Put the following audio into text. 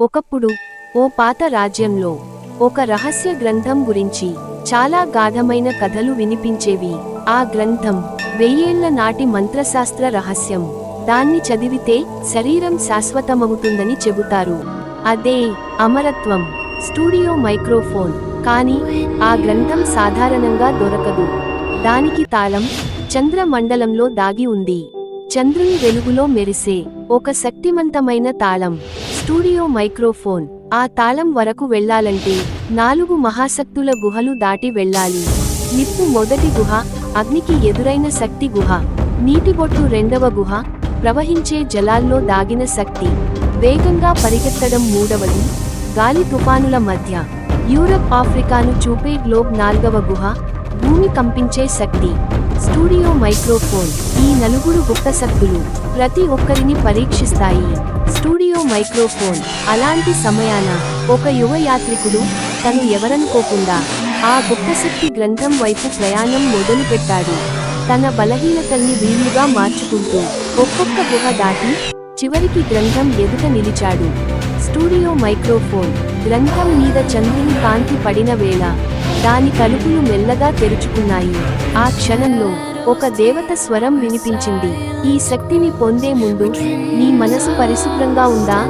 ఒకప్పుడు ఓ పాత రాజ్యంలో ఒక రహస్య గ్రంథం గురించి చాలా గాఢమైన కథలు వినిపించేవి. ఆ గ్రంథం వెయ్యేళ్ళ నాటి మంత్రశాస్త్ర రహస్యం. దాన్ని చదివితే శరీరం శాశ్వతమవుతుందని చెబుతారు. అదే అమరత్వం స్టూడియో మైక్రోఫోన్. కానీ ఆ గ్రంథం సాధారణంగా దొరకదు. దానికి తాళం చంద్రమండలంలో దాగి ఉంది. చంద్రుని వెలుగులో మెరిసే ఒక శక్తివంతమైన తాళం. Studio microphone. ఆ తాళం వరకు వెళ్ళాలంటే నాలుగు మహాశక్తుల గుహలు దాటి వెళ్ళాలి. నిప్పు మొదటి గుహ అగ్నికి ఎదురైన శక్తి గుహ. నీటిబొట్టు రెండవ గుహ ప్రవహించే జలాల్లో దాగిన శక్తి. వేగంగా పరిగెత్తడం మూడవది గాలి తుఫానుల మధ్య. యూరప్ ఆఫ్రికాను చూపే గ్లోబ్ నాల్గవ గుహ భూమి కంపించే శక్తి. Studio microphone. ఈ నలుగురు గుప్త శక్తులు ప్రతి ఒక్కరిని పరీక్షిస్తాయి. Studio microphone. అలాంటి సమయాన ఒక యువ యాత్రికుడు తను ఎవరనుకోకుండా ఆ గుప్తశక్తి గ్రంథం వైపు ప్రయాణం మొదలుపెట్టాడు. తన బలహీనతల్ని వీలుగా మార్చుకుంటూ ఒక్కొక్క గుహ దాటి చివరికి గ్రంథం ఎదుట నిలిచాడు. Studio microphone. గ్రంథం మీద చంద్రుని కాంతి పడిన వేళ దాని తలుపులు మెల్లగా తెరుచుకున్నాయి. ఆ క్షణంలో ఒక దేవత స్వరం వినిపించింది. ఈ శక్తిని పొందే ముందు నీ మనసు పరిశుభ్రంగా ఉందా?